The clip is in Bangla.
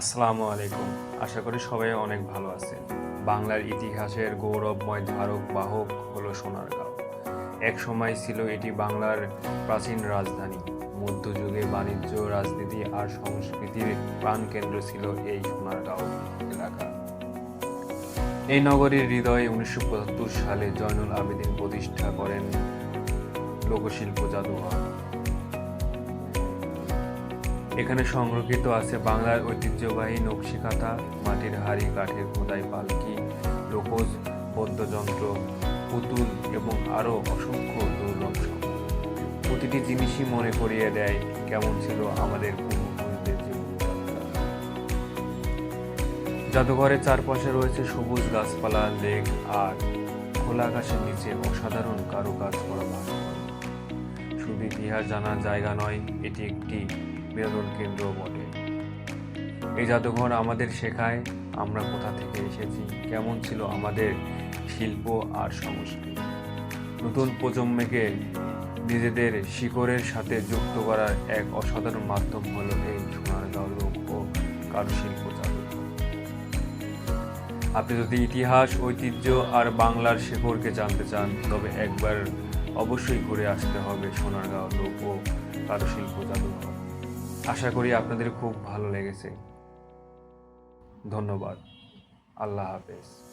আসসালামু আলাইকুম। আশা করি সবাই অনেক ভালো আছেন। বাংলার ইতিহাসের গৌরবময় ধারক, বাহক হলো সোনারগাঁও। এক সময় ছিল এটি বাংলার প্রাচীন রাজধানী। মধ্যযুগে বাণিজ্য, রাজনীতি আর সংস্কৃতির প্রাণকেন্দ্র ছিল এই সোনারগাঁও এলাকা। এই নগরীর হৃদয়ে উনিশশো পঁচাত্তর সালে জয়নুল আবেদিন প্রতিষ্ঠা করেন লোকশিল্প জাদুঘর। এখানে সংরক্ষিত আছে বাংলার ঐতিহ্যবাহী নকশিকাঁথা, মাটির হাড়ি, কাঠের খোদাই, পালকি, লোকজ বদ্যযন্ত্র পুতুল এবং আরও অসংখ্য দুর্লভ প্রতিটি জিনিসই মনে করিয়ে দেয় কেমন ছিল আমাদের পূর্বপুরুষদের জাদুঘরের চারপাশে রয়েছে সবুজ গাছপালা, লেক আর খোলা আকাশের নিচে অসাধারণ কারুকাজ করা ভাস্কর্য শুধু ইতিহাস জানার জায়গা নয়, এটি একটি বিনোদন কেন্দ্র বটে। এই জাদুঘর আমাদের শেখায় আমরা কোথা থেকে এসেছি, কেমন ছিল আমাদের শিল্প আর সংস্কৃতি। নতুন প্রজন্মকে নিজেদের শিকড়ের সাথে যুক্ত করার এক অসাধারণ মাধ্যম হলো এই সোনারগাঁও লোক ও কারুশিল্প জাদুঘর। আপনি যদি ইতিহাস, ঐতিহ্য আর বাংলার শেকড়কে জানতে চান, তবে একবার অবশ্যই ঘুরে আসতে হবে সোনারগাঁও লোক ও কারুশিল্প জাদুঘর। আশা করি আপনাদের খুব ভালো লেগেছে। ধন্যবাদ। আল্লাহ হাফেজ।